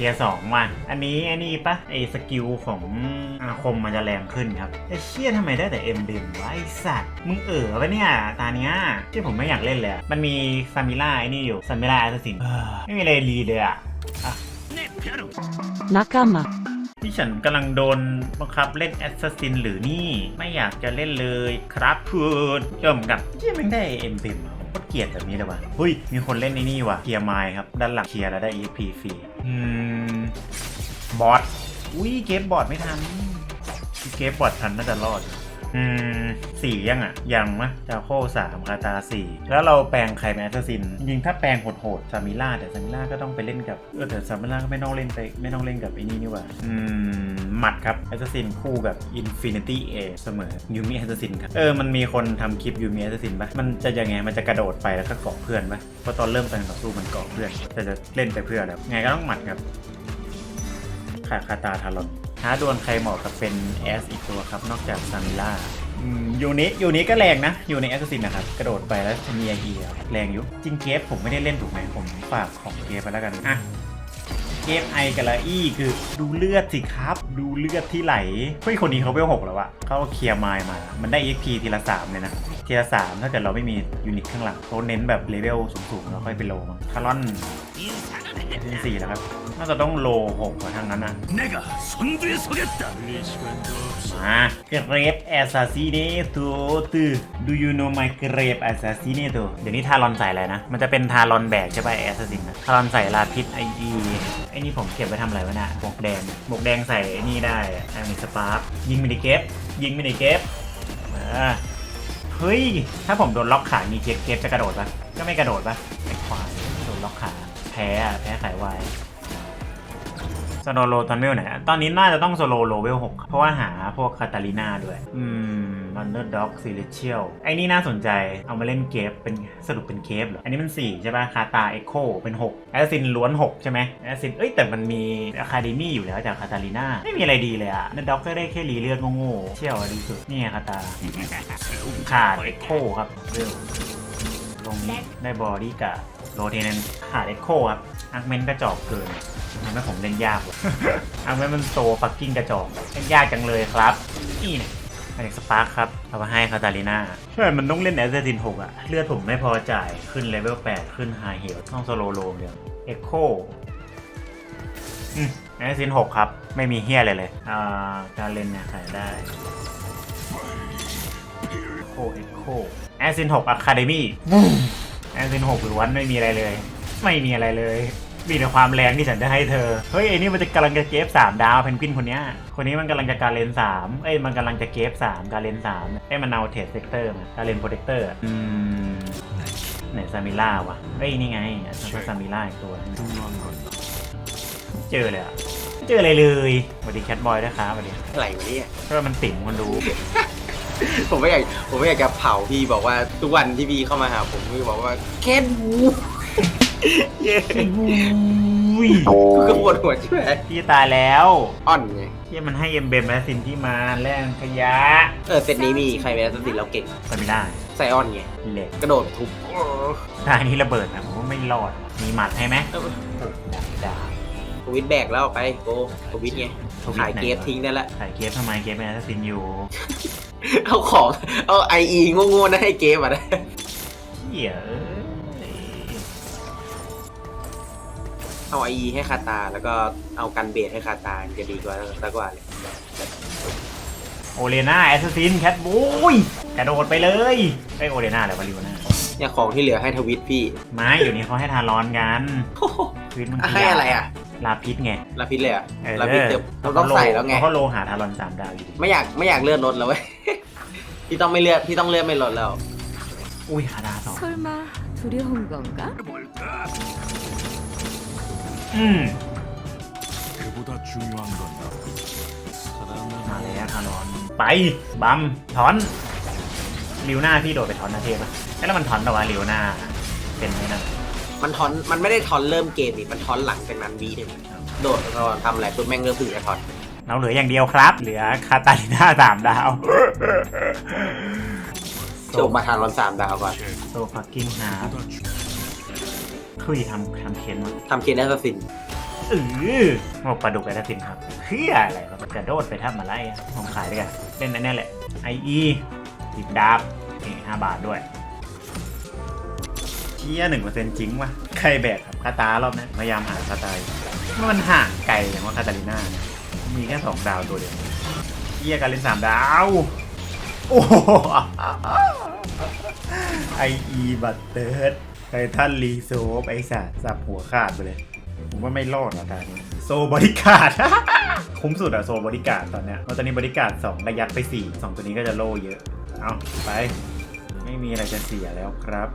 ทียร์สองว่ะ อันนี้อันนี้ปะไอสกิลของอาคมมันจะแรงขึ้นครับไอเชี่ยทำไมได้แต่เอ็มเดมวะไอสัตว์ มึงเอ๋อปะเนี่ย ตาเนี้ยที่ผมไม่อยากเล่นเลยอะมันมีซามิล่าไอ้นี่อยู่ซามิล่าแอสซินไม่มีอะไรรีเลยอะอะ仲間ที่ฉันกำลังโดนบังคับเล่นแอสซัสซินหรือนี่ ไม่อยากจะเล่นเลยครับคุณชมกับที่มันได้เอ็มเดม โคตรเกลียดแบบนี้เลยว่ะเฮ้ย มีคนเล่นในนี่ว่ะเคลียร์ไมล์ครับ ด้านหลังเคลียร์แล้วได้ EP ฟรีอืม บอส อุ้ย เกมบอสไม่ทัน เกมบอสทันน่าจะรอด อืมสี่ยังอะ ยังมะจาโคสามคาตาสี่แล้วเราแปลงใครเป็นแอสซินจริงถ้าแปลงโหดๆซามิล่าแต่ซามิล่าก็ต้องไปเล่นกับเออแต่ซามิล่าก็ไม่ต้องเล่นไปไม่ต้องเล่นกับไอ้นี่นี่หว่าอืมหมัดครับแอสซัสซินคู่กับ Infinity A เสมอยูมิแอสซัสซินครับเออมันมีคนทำคลิปยูมิแอสซัสซินปะมันจะยังไงมันจะกระโดดไปแล้วก็เกาะเพื่อนปะเพราะตอนเริ่มการต่อสู้มันเกาะเพื่อนแต่จะเล่นไปเพื่อแล้วไงก็ต้องหมัดครับขาคาตาทารอน ท้าดวลใครเหมาะกับเป็นแอสอีกตัวครับ นอกจากซามิล่ายูนิยูนิก็แรงนะ อยู่ในแอสซินนะครับ กระโดดไปแล้วมีไอเอีแรงอยู่ จริงเกฟผมไม่ได้เล่นถูกไหมผมฝากของเกฟไปแล้วกัน อะ เกมไอกับละอี้คือดูเลือดสิครับ ดูเลือดที่ไหลเฮ้ยคนนี้เขาเวลหกแล้วอะเขาเคลียร์ไมล์มา มันได้ XP ทีละสามเลยนะทีละสามถ้าเกิดเราไม่มียูนิตข้างหลังเขาเน้นแบบเลเวลสูงๆแล้วค่อยไปโลมั้งคารอน เจนสี่นะครับ น่าจะต้องโลหกกว่าทางนั้นนะมาเกรฟแอสซาซิเนโตตือ do you know my เกรฟแอสซาซิเตัวเดี๋ยวนี้ทารอนใส่อะไรนะ มันจะเป็นทารอนแบกใช่ป่ะแอสซาซินนะทารอนใส่ลาพิษไอดีไอ้นี่ผมเก็บไว้ทำอะไรวะน่ะบวกแดงบวกแดงใส่ไอ้นี่ได้ไอ้มิสปาร์ฟยิงมินิเกฟยิงมินิเกฟเฮ้ย ถ้าผมโดนล็อกขามีเก็บเก็บจะกระโดดปะก็ไม่กระโดดปะ พ้อะแพ้ขวายโซโลโลตอนเวลไหนอะตอนนี้น่าจะต้องโซโลโลเวล6เพราะว่าหาพวกคาตาลิน่าด้วย อืมมันเดอร์ด็อกซิลิเชียลไอ้นี่น่าสนใจเอามาเล่นเกฟเป็นสรุปเป็นเกฟเหรอ อันนี้มัน 4 ใช่ป่ะ คาตาเอ็กโคเป็น 6 แอสซินล้วน 6 ใช่ไหมแอสซิน เอ้ย แต่มันมีอะคาเดมี่อยู่แล้วจากคาตาลิน่า ไม่มีอะไรดีเลยอะเดอร์ด็อกก็ได้แค่รีเลือดโง่ๆเชี่ยวดีสุด นี่คาตา ขาดเอ็กโคครับเร็วตรงนี้ได้บอดี้กับ โรเทนขาดเอ็กโคครับอาร์เมนกระจอกเกินทำให้ผมเล่นยากอาร์เมนมันโซฟักกิ้งกระจอกเล่นยากจังเลยครับ นี่เนี่ยอีกสปาร์คครับ เอามาให้คาตาลิน่าใช่ มันต้องเล่นแอสเซติน6อะเลือดผมไม่พอจ่ายขึ้นเลเวล8ขึ้นไฮเฮลต้องโซโลโลมเดียวเอ็กโคอืมแอสซิน6ครับ ไม่มีเฮียอะไรเลย อ่า การเล่นเนี่ยขายได้โคเอ็กโคแอซิน6อะคาเดมี่ แอซิน6หรือวันไม่มีอะไรเลย ไม่มีอะไรเลย มีแต่ความแรงที่ฉันจะให้เธอ เฮ้ยไอ้นี่มันจะกำลังจะเกฟสามดาวเพนกวินคนเนี้ย คนนี้มันกำลังจะการเลนสามเอ้ยมันกำลังจะเกฟสามการเลนสามเอ้ยมันเอาเทสเซกเตอร์มาการเลนโปรเทคเตอร์อืมไหนซามิล่าวะเอ้ยนี่ไงซันซามิล่าอีกตัวหนึ่งเจอเลยอะไม่เจออะไรเลยสวัสดีแคทบอยด้วยครับสวัสดีอะไรวะเนี่ยเพราะว่ามันติ่มคนดู ผมไม่อยากผมไม่อยากจะเผาพี่บอกว่าทุกวันที่พี่เข้ามาหาผมพี่บอกว่าแค่บูเย้อุ้ยกูก็ปวดหัวใช่ไหมพี่ตายแล้วอ่อนไงที่มันให้เอ็มเบมแมสซินที่มาแรงขยะเออเซตนี้มีใครเป็นสติเราเก่งไปไม่ได้ไซออนไงเหล็กกระโดดทุบทางนี้ระเบิดนะผมว่าไม่รอดมีหมัดให้ไหมเออโอ้ดาบดาบทวิตแบกแล้วไปโกทวิตไงทวิตขายไหนเกฟทิ้งได้ละขายเกฟทำไมเกฟเป็นแอสซินอยู่ เอาของ เอาไออีโง่ๆนะให้เกฟอะนะเหี้ยเอ้ยเอาไออีให้คาตา แล้วก็เอากันเบสให้คาตาจะดีกว่าสักกว่าเลยโอเลน่าแอสซินแคทบูยกระโดดไปเลยไอยโอเลน่าอะไรวะลิวน่าเนี่ยของที่เหลือให้ทวิตพี่ ไม่อยู่นี้เขาให้ทารอนกันชีวิตมันขยให้อะไรอะ ลาพิษไง ลาพิษเลยอ่ะ เออ ลาพิษเติมเราต้องใส่แล้วไง เขาโลหาทารอนสามดาวอยู่ดี ไม่อยากไม่อยากเลื่อนรถแล้วเว้ย พี่ต้องไม่เลื่อนพี่ต้องเลื่อนไม่รถแล้ว อุ้ยคาดาสอง 설마 두려운 건가? 뭘까 อืม 그보다 중요한 건 사람은 มาแล้วทารอน ไป บัมถอนลิวหน้าพี่โดดไปถอนนาเทพปะเอ้ยแล้วมันถอนแต่ว่าลิวหน้า เป็นไหมนั่น มันทอนมันไม่ได้ทอนเริ่มเกมนี่มันทอนหลังจากนั้นวีหนึ่งโดดก่อนทำอะไรปุ๊บแม่งเริ่มถึงจะทอนเราเหลืออย่างเดียวครับ เหลือคาตาลิน่าสามดาวโจบมาทานรอนสามดาวก่อนโซฟักกิ้งฮาร์ดคุยทำทำเค้นมาทำเคนได้ก็ฟินเออหมกปลาดุกไปทับทินครับเฮียอะไรวะกระโดดไปทำอะไรอะผมขายด้วยกันเล่นแน่ๆแหละไออีติดดาบนี่ห้าบาทด้วย เชี่ยหนึ่งเปอร์เซ็นต์จริงวะใครแบกครับคาตารอบนี้พยายามหาคาตาอยู่มันห่างไกลอย่างว่าคาตาลิน่าเนี่ยมีแค่สองดาวตัวเดียวเชี่ยการเล่นสามดาว โอ้โหไออีบัตเติร์ดไททันรีโซฟไอสัตว์สับหัวขาดไปเลย ผมว่าไม่รอดหรอกตานี้โซบริการดคุ้มสุดอะโซบริการดตอนเนี้ยตอนนี้บริการดสองระยัดไปสี่สองตัวนี้ก็จะโล่เยอะ เอาไป ไม่มีอะไรจะเสียแล้วครับ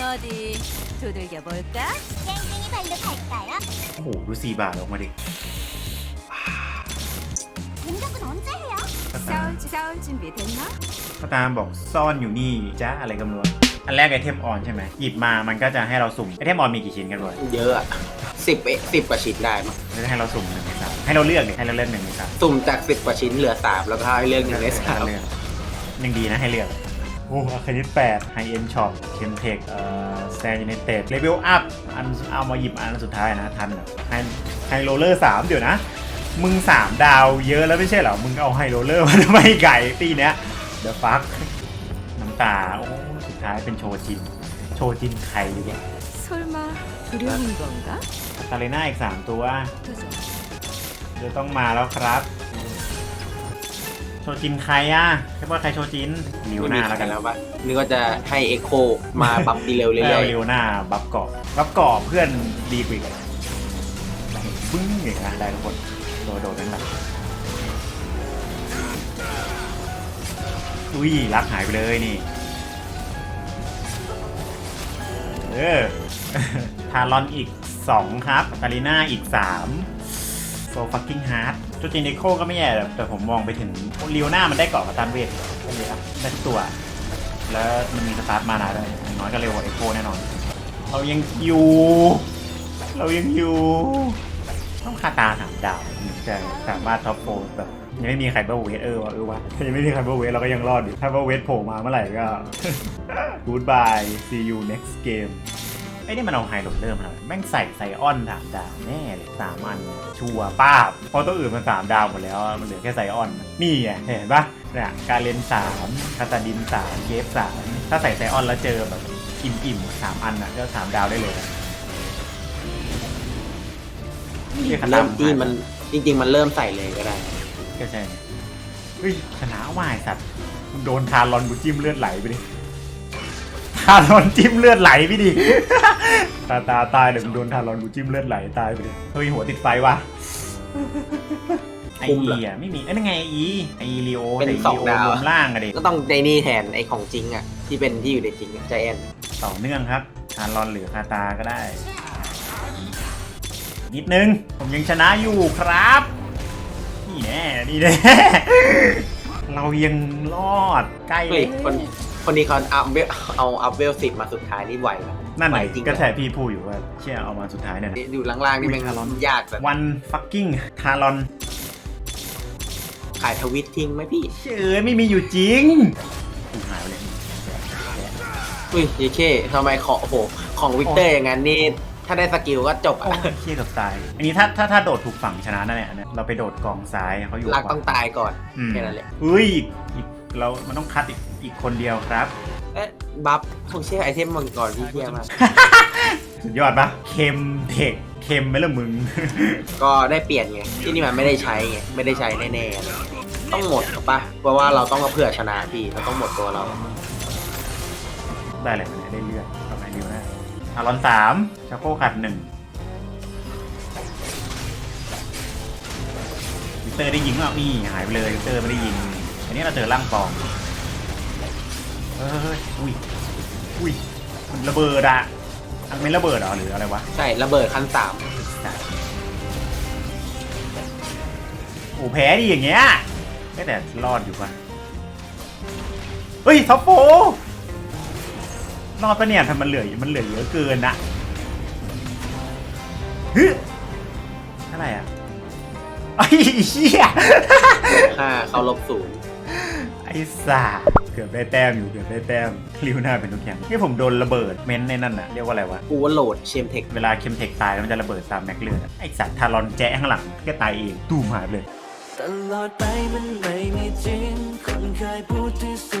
어디 두들겨 볼까? 땡땡이 발로 갈까요? โอ้โห ดูสี่บาทออกมาดิ 공격은 언제 해요? ก็ตาม 싸울 싸울 준비 됐나? ก็ตามบอกซ่อนอยู่นี่จ้าอะไรก็ไม่รู้อันแรกไอเทมออนใช่ไหมหยิบมามันก็จะให้เราสุ่มไอเทมออนมีกี่ชิ้นกันด้วย เยอะอะสิบสิบกว่าชิ้นได้มั้ง ไม่ได้ให้เราสุ่มหนึ่งในสามให้เราเลือกดิให้เราเลือกหนึ่งในสาม สุ่มจากสิบกว่าชิ้นเหลือสามแล้วก็ให้เลือกหนึ่งในสาม เลือกยังดีนะให้เลือก โอ้คณิตแปดไฮเอ็นช็อปเคมเทคเอ่อแซนยูเนเต็ดเลเวลอัพอันเอามาหยิบอันสุดท้ายนะทันเหรอไฮไฮโรเลอร์สามเดี๋ยวนะ มึงสามดาวเยอะแล้วไม่ใช่เหรอ มึงเอาไฮโรเลอร์มาทำไมไก่ตีเนี้ยเดอะฟักน้ำตา โอ้สุดท้ายเป็นโชจิน โชจินใครเนี่ย 설마 두려운 건가? คาเรน่าอีก 3 ตัว 도전. เดี๋ยวต้องมาแล้วครับ โชจินใครอะใช่ว่าใครโชจินลิวไม่หมีน้าใครแล้วกันแล้วปะนึกว่าจะให้เอ็กโคมาบัฟดีเร็วเรื่เอออยลิวหน้าบัฟเกาะบัฟเกาะเพื่อนดีกว่าอีกบึ้งอย่างนั้นได้ทุกคนโดดโดดนั่นแหละอุ้ยรักหายไปเลยนี่ เออทารอนอีก 2 ครับตาลีน่าอีก 3 โซฟักกิ้งฮาร์ดจูจินเอโคก็ไม่แย่หรอกแต่ผมมองไปถึงลิวหน้ามันได้เกาะกับตันเวทก็เลยครับได้ทุกตัว แล้วมันมีสตาร์ทมานาด้วยอย่างน้อยก็เร็วกว่าเอโคแน่นอน เรายังอยู่ เรายังอยู่ต้องคาตาสามดาวจะสามารถท็อปโฟร์แบบยังไม่มีใครเบอร์เวทเออวะเออวะถ้ายังไม่มีใครเบอร์เวทเราก็ยังรอดอยู่ถ้าเบอร์เวทโผล่มาเมื่อไหร่ก็ goodbye see you next game ไอ้นี่มันเอาไฮโหลดเริ่มแล้วแม่งใส่ไซออนสามดาวแน่เลยสามอันชัวร์ป้าบเพราะตัวอื่นมันสามดาวหมดแล้วอะมันเหลือแค่ไซออน นี่ไงเห็นปะเนี่ยการเลนสามคาตาดินสามเยฟสามถ้าใส่ไซออนแล้วเจอแบบอิ่มๆสามอันอะก็สามดาวได้เลยอะเรียกคาตาเริ่มที่มันจริง ๆ มันเริ่มใส่เลยก็ได้ก็ใช่เนี่ยเฮ้ยชนะว่ายสัตว์มึงโดนทารอนกูจิ้มเลือดไหลไปดิ ทารอนจิ้มเลือดไหลพี่ดิ ตาตาตายเดี๋ยวมึงโดนทารอนกูจิ้มเลือดไหลตายไปดิเฮ้ยหัวติดไฟว่ะไอคุ้มเหรอีออะไม่มีเอ้ยนั่นไงไออีไอลีโอเป็นไอสอลีงโอดาวรอะวมล่างอะเด็ก็ต้องในนี่แทนไอ้ของจริงอะ ที่เป็นที่อยู่ในจริงใจแอนต่อเนื่องครับทารอนหรือคาตาก็ได้ นิดนึง ผมยังชนะอยู่ครับ นี่แน่นี่แน่ เรายังรอดใกล้เฮ้เลยยคน คนนี้เขาอัพเวลเอาอัพเวลสิบมาสุดท้ายนี่ไหวไหมนั่นไหไหวนจริงก็ใช่พี่พูดอยู่ว่าเชื่อเอามาสุดท้ายเนี่ยนะอยู่ล่างๆนี่แมันอุ๊ยทารอนยากแบบวันฟักกิ้งทารอนขายทวิตทิ้งไหมพี่ เชื่อไม่มีอยู่จริงกูหายไปเลยอุ้ยเยเคทำไมของโอ้โหของวิกเตอร์อย่างนั้นนี่ถ้าได้สกิลก็จบโอ้อะเชี่ยกับตาย อันนี้ถ้าถ้าถ้าโดดถูกฝั่งชนะนั่นแหละอันเนี้ยเราไปโดดกองซ้ายเขาอยู่ลากขวาต้องตายก่อนอืมแค่นั้นแหละอุ้ยอีกเรามันต้องคัดอีก อีกคนเดียวครับ เอ๊ะบัฟพวกเชื่อไอเทมมังกรที่เที่ยมากสุดยอดปะเค็มเทคเค็มไหมล่ะมึง ก็ได้เปลี่ยนไงที่นี่มันไม่ได้ใช้ไงไม่ได้ใช้แน่ๆเลยต้องหมดถูกปะเพราะว่าเราต้องมาเผื่อชนะพี่เราต้องหมดตัวเราได้อะไรมาเนี่ยได้เลือดประมาณนิ้วหน้าอารอนสามชาโคขัดหนึ่งวิเตอร์ได้ยิงว่านี่หายไปเลยวิเตอร์ไม่ได้ยิงอันนี้เราเจอร่างปลอม เฮ้ยอุ้ยอุ้ยมันระเบิดอะอันไม่ระเบิดเหรอหรืออะไรวะใช่ระเบิดขั้นสามโอ้แพ้ดิอย่างเงี้ยเอ้ยแต่รอดอยู่ปะเฮ้ยท็อปโฟรอดปะเนี่ยทำมันเหลือมันเหลือเยอะเกินอะฮึเท่าไหร่อะไอ้เหี้ยห้าเข้าลบศูนย์ ไอ้สัสเกือบได้แต้มอยู่เกือบได้แต้มคลิวหน้าเป็นทุกอย่างนี่ผมโดนระเบิดเม้นในนั่นน่ะเรียกว่าอะไรวะกูว่าโหลดเชมเทคเวลาเคมเทคตายแล้วมันจะระเบิดตามแม็กเลือดอะไอสัตว์ทารอนแจ๊ะข้างหลังก็ตายเองตูมหายไปเลย ตลอดไปมันไม่มีจริงคนเคยพูดที่ส